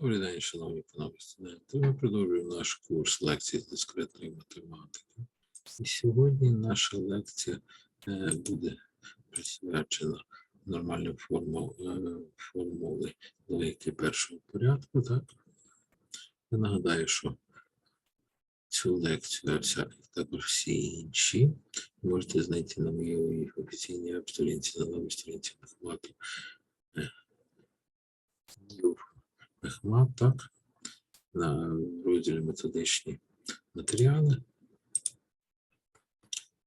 Добрий день, шановні панове студенти. Ми продовжуємо наш курс лекцій з дискретної математики. І сьогодні наша лекція е, буде присвячена нормальним форму, е, формули логіки першого порядку. Так? Я нагадаю, що цю лекцію, а вся, також всі інші, можете знайти на моїй офіційній веб-сторінці, на новій сторінці Мехмату. Мехмат, так, на розділі методичні матеріали.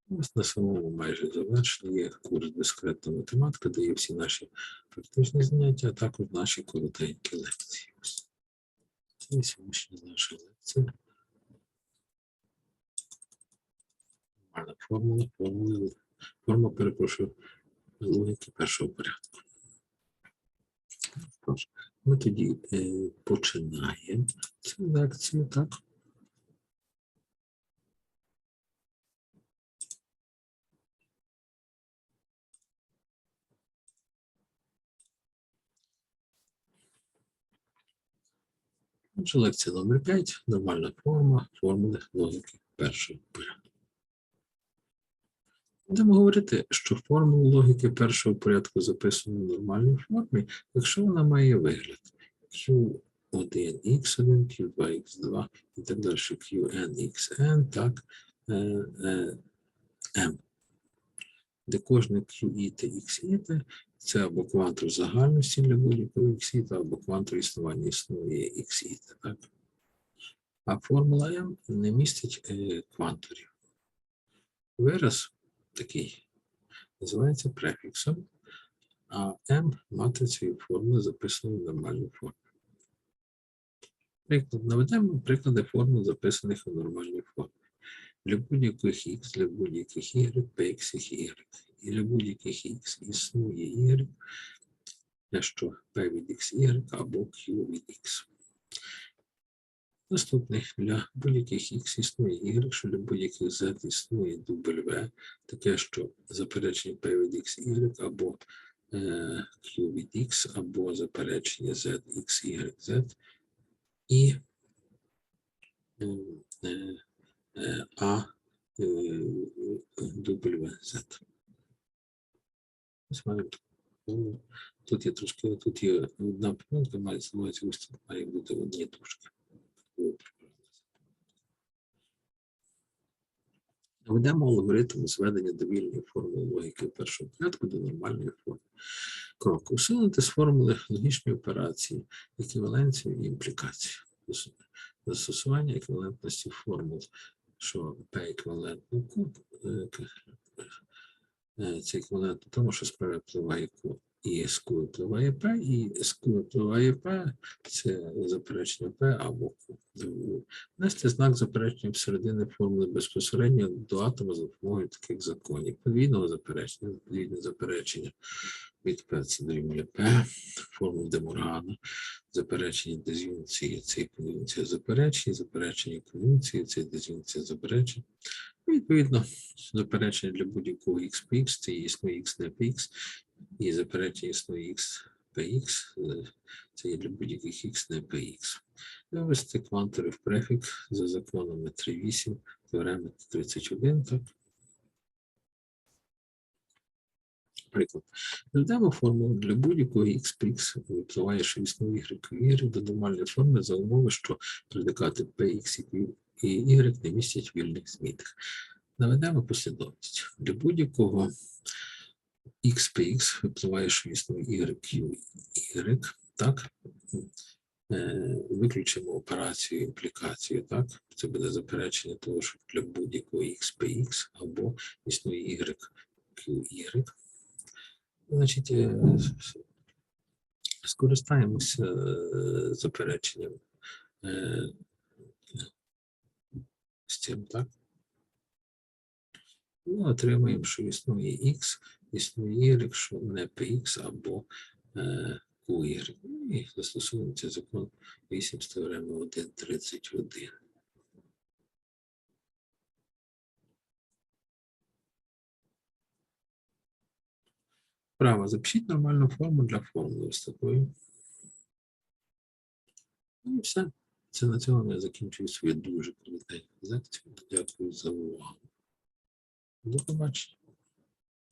Ось на самому майже завершенні є курс дискретна математика, де є всі наші практичні заняття, а також наші коротенькі лекції. Це сьогоднішня наша лекція. Формула, формула, форма, перепрошую, логіки першого порядку. Ми тоді е, починаємо цю лекцію, так? Отже, лекція номер 5. Нормальна форма формули логіки першого порядку. Будемо говорити, що формулу логіки першого порядку записано в нормальній формі, якщо вона має вигляд Q1, X1, Q2, X2 і так далі, Qn, Xn, так, е, е, M, де кожне QI та XI це або квантор загальності для будь-якого XI, або квантор існування існує XI, так. А формула M не містить е, кванторів. Вираз такий називається префіксом, а m матрицею формули записаної в нормальній формі. Приклад, наведемо приклади формул, записаних у нормальній формі. Для будь-яких x, для будь-яких y, px і y. І для будь-яких x існує y, якщо p від xy або q від x. Наступний для будь-яких x існує y, що для будь-яких z існує W, таке, що заперечення p від x, y або е, q від x, або заперечення z, x, y, z, і a W, z. Тут є трошки, тут є одна помилка, має називається ось має бути одні тушки. Наведемо алгоритм зведення довільної формули логіки першого порядку до нормальної форми. Крок. Усунути з формули логічні операції, еквіваленцію і імплікацію. Застосування еквівалентності формул, що P еквівалентно Q, е, к- е, це еквівалентно тому, що справа впливає Q, і з Q впливає P, і з Q впливає P, це заперечення P або Q. Внести знак заперечення всередини формули безпосередньо до атома за допомогою таких законів. Подвійного заперечення, подвійне заперечення від P це дорівнює P, формул Демургана, заперечення диз'юнкції, це і кон'юнкція заперечень, заперечення кон'юнкції, це і диз'юнкція заперечень. Відповідно, заперечення для будь-якого x по x, це існує x не по x, і заперечення існує x по x, е, це є для будь-яких x не по x. Вивести квантори в префік за законами 3.8, теореми 31, так. Приклад. Додамо формулу для будь-якого x по x випливає, що існує y до нормальної форми за умови, що предикати p, x і і y не містять вільних змінних. Наведемо послідовність. Для будь-якого x по x випливає, що y, q, y, так? Е, Виключимо операцію імплікацію, так? Це буде заперечення того, що для будь-якого x по x або існує y, q, y. Значить, е, скористаємося е, запереченням з цим, так? Ну, отримаємо, що існує x, існує y, що не px або е, QY. Ну, І застосуємо цей закон 8 з теореми 1.31. Право, запишіть нормальну форму для формули ось такої. Ну і все. Це на цьому я закінчую свою дуже коротеньку лекцію. Дякую за увагу. До побачення.